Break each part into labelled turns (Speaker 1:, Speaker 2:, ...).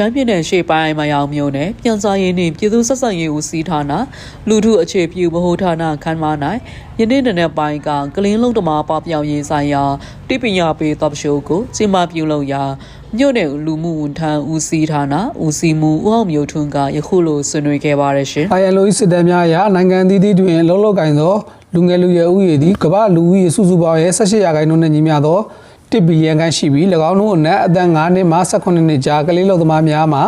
Speaker 1: ရှမ်းပြည်နယ်ရှေ့ပိုင်းမယောင်မြို့နယ်ပြန်စားရေးနှင့်ပြည်သူ့ဆက်ဆံရေးဦးစီးဌာနလူထုအခြေပြုဗဟိုဌာနခန်းမ၌ယနေ့တနေ့ပိုင်းကကလင်းလုံးတမပပြောင်ရေးဆိုင်ရာတိပညာပေးတပ်ရှိုးကိုကျင်းပပြုလုပ်ရာမြို့နယ်လူမှုဝန်ထမ်းဦးစီးဌာနဦးစီးမှုဦးအောင်မျိုးထွန်းကယခုလိုဆွေးနွေးခဲ့ပါရရှင်
Speaker 2: ILO စစ်တမ်းများအရနိုင်ငံအသီးသီးတွင်လုံးလောက်ကင်သောလူငယ်လူရွယ်ဥယျာဉ်သည်ကမ္ဘာလူဦးရေစုစုပေါင်းရဲ့18ရာခိုင်နှုန်းနဲ့ညီမျှသော 1ဘီလီယံခန့်ရှိပြီး၎င်းတို့အနက်အသက်9နှစ်မှ18နှစ်ကြားကလေးလူသမားများမှာ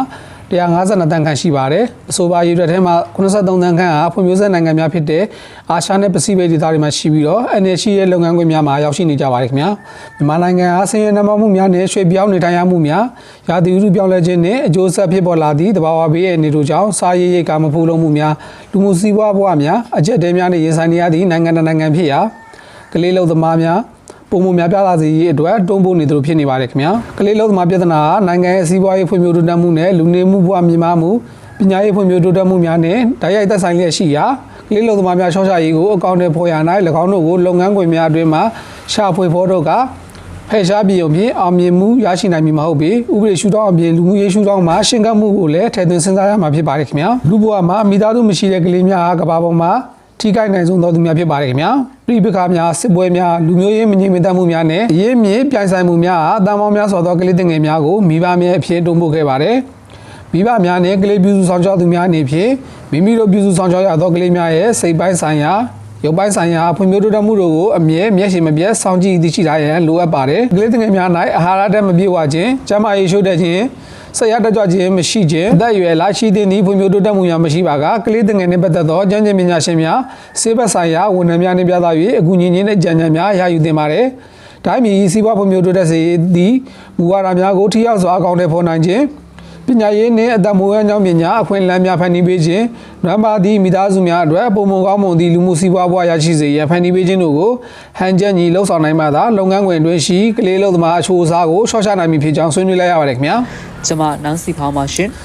Speaker 2: 152တန်းခန့်ရှိပါတယ်အဆိုပါရည်ရွယ်ထဲမှာ83တန်းခန့်ဟာဖွံ့ဖြိုးဆဲနိုင်ငံများဖြစ်တဲ့အာရှနဲ့ပစိဖိတ်ဒေသတွေမှာရှိပြီးတော့အနေရှိရဲ့လုပ်ငန်းခွင်များမှာရောက်ရှိနေကြပါတယ်ခင်ဗျာမြန်မာနိုင်ငံအားဆင်းရဲနှမမှုများနဲ့ရွှေ့ပြောင်းနေထိုင်ရမှုများရာသီဥတုပြောင်းလဲခြင်းနဲ့အကျိုးဆက်ဖြစ်ပေါ်လာသည့်တဘာဝဘေးရဲ့အနေတို့ကြောင့်စားရေးရိတ်ကမဖူးလုံးမှုများလူမှုစီးပွားဘဝများအကျက်တဲများနဲ့ရင်ဆိုင်နေရသည့်နိုင်ငံတစ်နိုင်ငံဖြစ်ရာကလေးလူသမားများ ပုံမှုများပြားလာစေရေးအတွက်တွန်းပို့နေသူတို့ဖြစ်နေပါတယ်ခင်ဗျာကလေးလူသမားပြဿနာဟာနိုင်ငံရဲ့စီးပွားရေးဖွံ့ဖြိုးတိုးတက်မှုနဲ့လူနေမှုဘဝမြင့်မားမှုပညာရေးဖွံ့ဖြိုးတိုးတက်မှုများနဲ့ဓာတ်ရိုက်သက်ဆိုင်လျက်ရှိရာကလေးလူသမားများရှော့ချရေးကိုအကောင့်တွေဖော်ရ၌၎င်းတို့ကိုလုပ်ငန်းခွင်များအတွင်းမှာရှာဖွေဖော်တော့ကဖယ်ရှားပြည်ုံဖြင့်အောင်မြင်မှုရရှိနိုင်မည်မဟုတ်ပေဥပဒေရှုထောင့်အပြင်လူမှုရေးရှုထောင့်မှာရှင်းကပ်မှုကိုလည်းထည့်သွင်းစဉ်းစားရမှာဖြစ်ပါတယ်ခင်ဗျာလူဘဝမှာမိသားစုမရှိတဲ့ကလေးများဟာကမ္ဘာပေါ်မှာ ထိခိုက်နိုင်ဆုံးသောသူများဖြစ်ပါတယ်ခင်ဗျာပြည်ပခါများစစ်ပွဲများလူမျိုးရေးမငြိမ်မသက်မှုများနဲ့ရင်းမြစ်ပြိုင်ဆိုင်မှုများဟာအတန်ပေါင်းများစွာသောကလေးငယ်များကိုမိဘများအဖြစ်တွန်းပို့ခဲ့ပါတယ်မိဘများနဲ့ကလေးပြုစုဆောင်ရှောက်သူများအနေဖြင့်မိမိတို့ပြုစုဆောင်ရှောက်ရသောကလေးများရဲ့စိတ်ပိုင်းဆိုင်ရာရုပ်ပိုင်းဆိုင်ရာဖွံ့ဖြိုးတိုးတက်မှုတို့ကိုအမြဲမျက်ရှိမပြတ်စောင့်ကြည့်သိရှိထားရန်လိုအပ်ပါတယ်။ကလေးငယ်များ၌အာဟာရဓာတ်မပြည့်ဝခြင်း၊ကျန်းမာရေးရှုတဲ့ခြင်း ဆက်ရတက်ကြွခြင်းမရှိခြင်းအသက်အရွယ်လာရှိသည့်ဤဖွံ့ဖြိုးတိုးတက်မှုများမရှိပါကကလေးငယ်နှင့်ပတ်သက်သောကျန်းကျင်ပညာရှင်များဆေးဘက်ဆိုင်ရာဝန်ထမ်းများနှင့်ပြသ၍အကူအညီခြင်းနဲ့ကြံကြံများရယူသင့်ပါတယ်။တိုင်းပြည်စီးပွားဖွံ့ဖြိုးတိုးတက်စေသည့်မူဝါဒများကိုထိရောက်စွာအကောင့်ထဲပေါ်နိုင်ခြင်း ပညာရေးနှင့်အတမွေးအကြောင်းပညာအခွင့်အလမ်းများဖန်တီးပေးခြင်းနံပါတ်သည့်မိသားစုများအတွက်ပုံမကောင်းမွန်သည့်လူမှုစီးပွားဘဝရရှိစေရန်ဖန်တီးပေးခြင်းတို့ကိုဟန်ချက်ညီလှုပ်ဆောင်နိုင်မှသာလုပ်ငန်းခွင်တွင်ရှိကလေးလုပ်သမားအချိုးအစားကိုရှော့ချနိုင်မည်ဖြစ်ကြောင်းဆွေးနွေးလိုက်ရပါတယ်ခင်ဗျာ
Speaker 1: ကျမနန်းစီဖောင်းပါရှင်